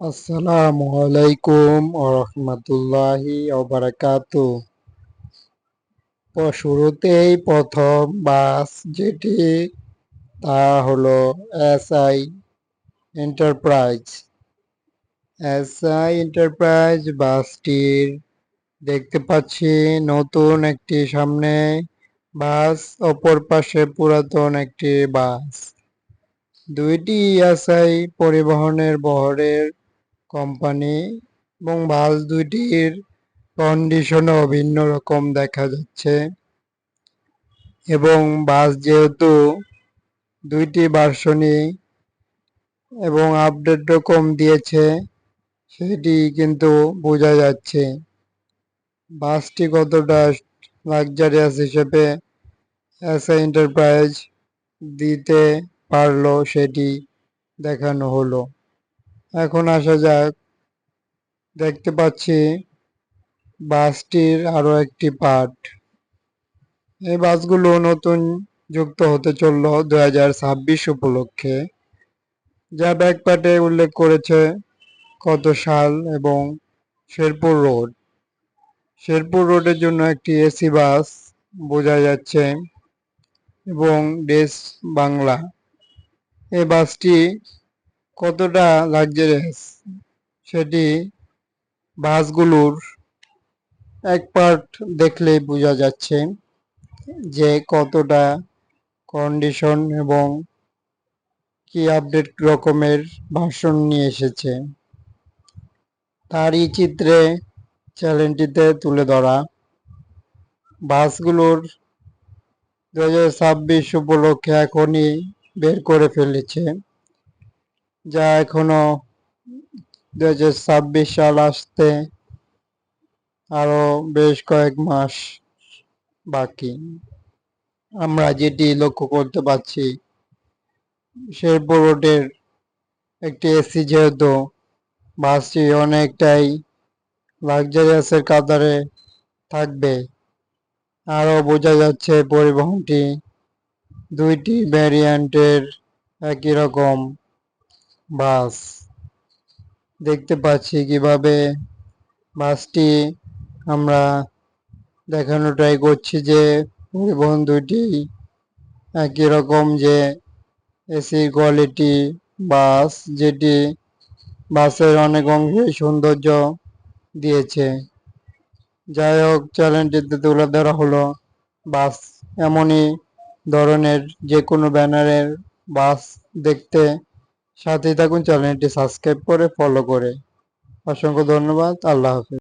আসসালামু আলাইকুম রহমতুল্লাহি বারাকাতু শুরুতেই প্রথম বাস যেটি, তা হলো এসআই এন্টারপ্রাইজ। এসআই এন্টারপ্রাইজ বাসটির, দেখতে পাচ্ছি নতুন একটি সামনে বাস, অপর পাশে পুরাতন একটি বাস। দুইটি এসআই পরিবহনের বহরের কোম্পানি এবং বাস দুইটির কন্ডিশনও ভিন্ন রকম দেখা যাচ্ছে। এবং বাস যেহেতু দুইটি ভার্সনই এবং আপডেট রকম দিয়েছে, সেটি কিন্তু বোঝা যাচ্ছে। বাসটি কতটা লাক্সারিয়াস হিসেবে এসআই এন্টারপ্রাইজ দিতে পারল সেটি দেখানো হলো। এখন আসা যাক। দেখতে পাচ্ছি বাসটির আরও একটি পার্ট। এই বাসগুলো নতুন যুক্ত হতে চলল দু হাজার উপলক্ষে, যা ব্যাকপাটে উল্লেখ করেছে কত সাল এবং শেরপুর রোড। শেরপুর রোডের জন্য একটি এসি বাস বোঝা যাচ্ছে এবং ডেস বাংলা। এই বাসটি কতটা লাক্সারিয়াস সেটি বাসগুলোর এক পার্ট দেখলে বোঝা যাচ্ছে যে কতটা কন্ডিশন এবং কি আপডেট রকমের ভাষণ নিয়ে এসেছে। তারই চিত্রে চ্যানেলটিতে তুলে ধরা। বাসগুলোর দু হাজার ছাব্বিশ উপলক্ষে এখনই বের করে ফেলেছে। যা এখনও দু হাজার ছাব্বিশ সাল আসতে আরও বেশ কয়েক মাস বাকি। আমরা যেটি লক্ষ্য করতে পারছি, শেরপুর রোডের একটি এসি যেহেতু, বাসটি অনেকটাই লাক্সারিয়াসের কাতারে থাকবে। আরও বোঝা যাচ্ছে পরিবহনটি দুইটি ভ্যারিয়েন্টের একই রকম। বাস। দেখতে পাচ্ছি কীভাবে বাসটি আমরা দেখানো ট্রাই করছি যে পরিবহন দুইটি একই রকম যে এসি কোয়ালিটি বাস, যেটি বাসের অনেক অংশে সৌন্দর্য দিয়েছে। যাই হোক, চ্যানেলটিতে তুলে ধরা হলো, বাস এমনই ধরনের যে কোনো ব্যানারের বাস দেখতে সাথেই থাকুন চ্যানেলটি সাবস্ক্রাইব করে ফলো করে। অসংখ্য ধন্যবাদ আল্লাহ হাফিজ।